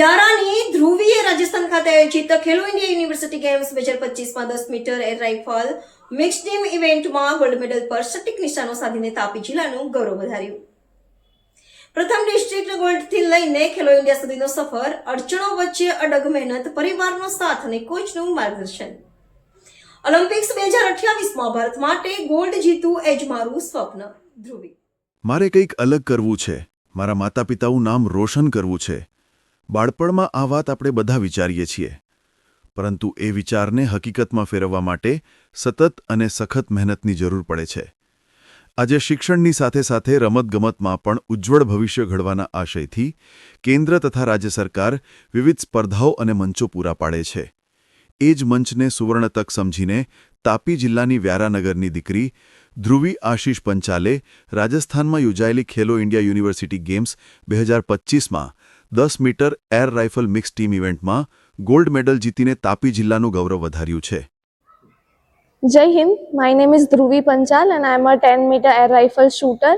વ્યારાની ધ્રુવીએ રાજસ્થાન ખાતે આયોજિત ખેલો India university games બે હજાર પચીસમાં દસ metre air rifle mix team ઇવેન્ટમાં ગોલ્ડ મેડલ પર સટીક નિશાનો સાધીને તાપી જિલ્લાનું ગૌરવ વધાર્યું. પ્રથમ ડિસ્ટ્રિક્ટ ગોલ્ડથી લઈને ખેલો ઇન્ડિયા સુધીનો સફર, અડચણો વચ્ચે અડગ મહેનત, પરિવારનો સાથ અને કોચનું માર્ગદર્શન. ઓલિમ્પિક્સ બે હજાર અઠ્યાવીસમાં ભારત માટે ગોલ્ડ જીતવું એ જ મારું સ્વપ્ન, ધ્રુવી. મારે કંઈક અલગ કરવું છે. મારા માતા પિતાનું નામ રોશન કરવું છે. બાળપણમાં આ વાત આપણે બધા વિચારીએ છીએ. પરંતુ એ વિચારને હકીકતમાં ફેરવવા માટે સતત અને સખત મહેનતની જરૂર પડે છે. આજે શિક્ષણની સાથે સાથે રમતગમતમાં પણ ઉજ્જવળ ભવિષ્ય ઘડવાના આશયથી કેન્દ્ર તથા રાજ્ય સરકાર વિવિધ સ્પર્ધાઓ અને મંચો પૂરા પાડે છે. એ જ મંચને સુવર્ણ તક સમજીને તાપી જિલ્લાની વ્યારાનગરની દીકરી ધ્રુવી આશીષ પંચાલે રાજસ્થાનમાં યોજાયેલી ખેલો ઇન્ડિયા યુનિવર્સિટી ગેમ્સ બે હજાર પચીસમાં દસ metre air rifle mix team ઇવેન્ટમાં ગોલ્ડ મેડલ જીતીને તાપી જિલ્લાનું ગૌરવ વધાર્યું છે. જય Hind, my name is Dhruvi Panchal and I am a ten metre air rifle shooter.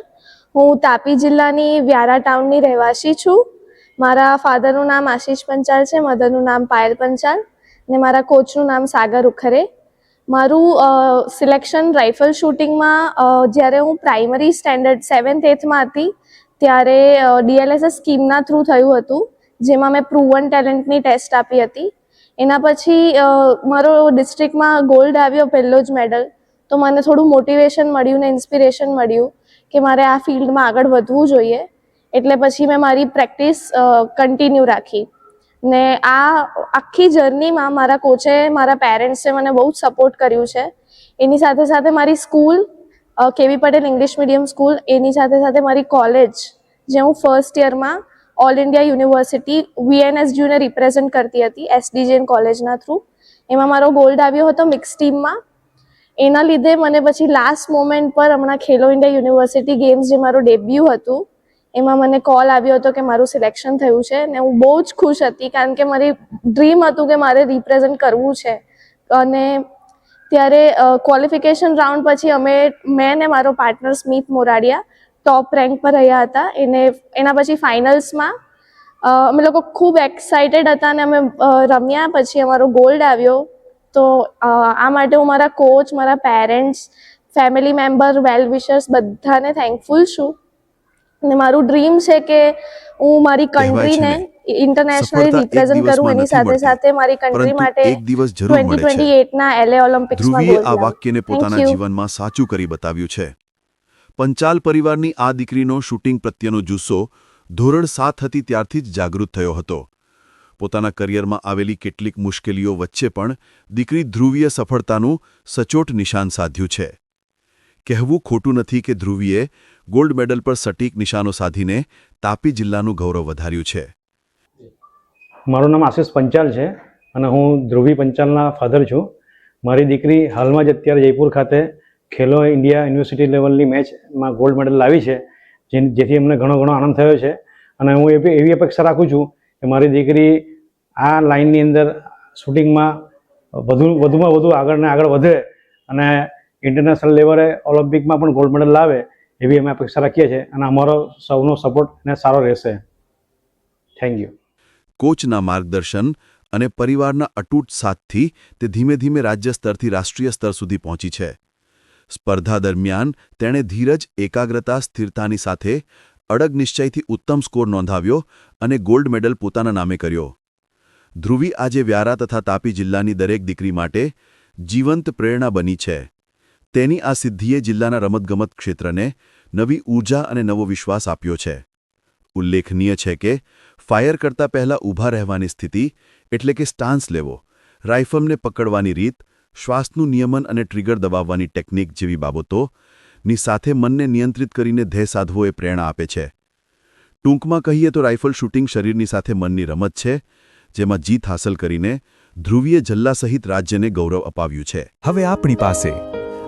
હું તાપી જિલ્લાની વ્યારા ટાઉનની રહેવાસી છું. મારા ફાધરનું નામ આશીષ પંચાલ છે, મધરનું નામ પાયલ પંચાલ ને મારા કોચનું નામ સાગર ઉખરે. મારું સિલેક્શન રાઇફલ શૂટિંગમાં જ્યારે હું પ્રાઇમરી સ્ટેન્ડર્ડ સેવન્થ, એથમાં હતી ત્યારે ડીએલએસએસ સ્કીમના થ્રુ થયું હતું, જેમાં મેં પ્રુવન ટેલેન્ટની ટેસ્ટ આપી હતી. એના પછી મારો ડિસ્ટ્રિક્ટમાં ગોલ્ડ આવ્યો પહેલો જ મેડલ તો મને થોડું મોટિવેશન મળ્યું ને ઇન્સ્પિરેશન મળ્યું કે મારે આ ફિલ્ડમાં આગળ વધવું જોઈએ. એટલે પછી મેં મારી પ્રેક્ટિસ કન્ટિન્યુ રાખી. ને આ આખી જર્નીમાં મારા કોચે મારા પેરેન્ટ્સે મને બહુ જ સપોર્ટ કર્યું છે. એની સાથે સાથે મારી school K V Patel English medium school એની સાથે સાથે મારી કોલેજ જે હું ફર્સ્ટ યરમાં ઓલ ઇન્ડિયા યુનિવર્સિટી વીએનએસજીયુને રિપ્રેઝેન્ટ કરતી હતી એસડીજેન કોલેજના થ્રુ એમાં મારો ગોલ્ડ આવ્યો હતો મિક્સ ટીમમાં એના લીધે મને પછી લાસ્ટ મોમેન્ટ પર હમણાં ખેલો ઇન્ડિયા યુનિવર્સિટી ગેમ્સ જે મારું ડેબ્યુ હતું, એમાં મને કોલ આવ્યો હતો કે મારું સિલેક્શન થયું છે ને હું બહુ જ ખુશ હતી કારણ કે મારી ડ્રીમ હતું કે મારે રિપ્રેઝેન્ટ કરવું છે. અને ત્યારે ક્વોલિફિકેશન રાઉન્ડ પછી અમે મેં ને મારો પાર્ટનર સ્મિત મોરાડિયા ટોપ રેન્ક પર રહ્યા હતા. એને એના પછી ફાઇનલ્સમાં અમે લોકો ખૂબ એક્સાઇટેડ હતા અને અમે રમ્યા. પછી અમારો ગોલ્ડ આવ્યો. તો આ માટે હું મારા કોચ મારા parents family member well wishers બધાને થેન્કફુલ છું. અને મારું ડ્રીમ છે કે હું મારી કન્ટ્રીને ઇન્ટરનેશનલી રિપ્રેઝન્ટ કરું એની સાથે સાથે મારી કન્ટ્રી માટે એક દિવસ જરૂર મળે છે. 2028 ના એલએ ઓલિમ્પિક્સમાં ધ્રુવીએ ગોલ્ડ આ વાક્યને પોતાના જીવનમાં સાચું કરી બતાવ્યું છે. પંચાલ પરિવારની આ દીકરીનો શૂટિંગ પ્રત્યેનો જુસ્સો ધોરણ સાત હતી ત્યારથી જ જાગૃત થયો હતો. પોતાના કરિયરમાં આવેલી કેટલીક મુશ્કેલીઓ વચ્ચે પણ દીકરી ધ્રુવીય સફળતાનું સચોટ નિશાન સાધ્યું છે. કહેવું ખોટું નથી કે ધ્રુવીએ ગોલ્ડ મેડલ પર સટીક નિશાનો સાધીને તાપી જિલ્લાનું ગૌરવ વધાર્યું છે. મારું નામ આશિષ પંચાલ છે અને હું ધ્રુવી પંચાલના ફાધર છું. મારી દીકરી હાલમાં જ અત્યારે જયપુર ખાતે ખેલો ઇન્ડિયા યુનિવર્સિટી લેવલની મેચમાં ગોલ્ડ મેડલ લાવી છે જેથી અમને ઘણો ઘણો આનંદ થયો છે. અને હું એવી એવી અપેક્ષા રાખું છું કે મારી દીકરી આ લાઇનની અંદર શૂટિંગમાં વધુ, વધુમાં વધુ આગળ ને આગળ વધે અને ઇન્ટરનેશનલ લેવલે ઓલિમ્પિકમાં પણ ગોલ્ડ મેડલ લાવે એવી અમે અપેક્ષા રાખીએ છીએ. અને અમારો સૌનો સપોર્ટ ને સારો રહેશે. થેન્ક યુ કોચના માર્ગદર્શન અને પરિવારના અતૂટ સાથથી તે ધીમે ધીમે રાજ્ય સ્તરથી રાષ્ટ્રીય સ્તર સુધી પહોંચી છે. સ્પર્ધા દરમિયાન તેણે ધીરજ, એકાગ્રતા, સ્થિરતાની સાથે અડગ નિશ્ચયથી ઉત્તમ સ્કોર નોંધાવ્યો અને ગોલ્ડ મેડલ પોતાના નામે કર્યો. ધ્રુવી આજે વ્યારા તથા તાપી જિલ્લાની દરેક દીકરી માટે જીવંત પ્રેરણા બની છે. તેની આ સિદ્ધિએ જિલ્લાના રમતગમત ક્ષેત્રને નવી ઊર્જા અને નવો વિશ્વાસ આપ્યો છે. ઉલ્લેખનીય છે કે, ફાયર કરતા પહેલા ઊભા રહેવાની સ્થિતિ એટલે કે સ્ટાન્સ લેવો, રાઇફલને પકડવાની રીત, શ્વાસનું નિયમન અને ટ્રિગર દબાવવાની ટેકનિક જેવી બાબતોની સાથે મનને નિયંત્રિત કરીને ધ્યેય સાધવો એ પ્રેરણા આપે છે. ટૂંકમાં કહીએ તો રાઇફલ શૂટિંગ શરીરની સાથે મનની રમત છે, જેમાં જીત હાંસલ કરીને ધ્રુવીય જલ્લા સહિત રાજ્યને ગૌરવ અપાવ્યું છે. હવે આપણી પાસે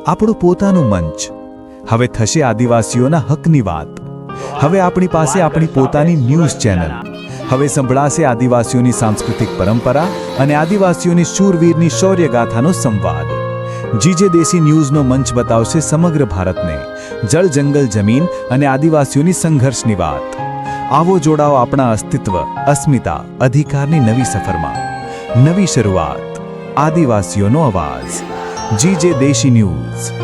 આપણું પોતાનું મંચ. હવે થશે આદિવાસીઓના હકની વાત. હવે આપણી પાસે આપણી પોતાની ન્યૂઝ ચેનલ. હવે સંભળાશે આદિવાસીઓની સાંસ્કૃતિક પરંપરા અને આદિવાસીઓની શૂરવીરની શૌર્યગાથાનો સંવાદ. જીજે દેશી ન્યૂઝનો મંચ બતાવશે સમગ્ર ભારતને. જળ જંગલ જમીન અને આદિવાસીઓની સંઘર્ષની વાત. આવો જોડાઓ આપણા અસ્તિત્વ, અસ્મિતા, અધિકારની નવી સફરમાં. નવી શરૂઆત. આદિવાસીઓનો અવાજ. જી જે દેશી ન્યૂઝ.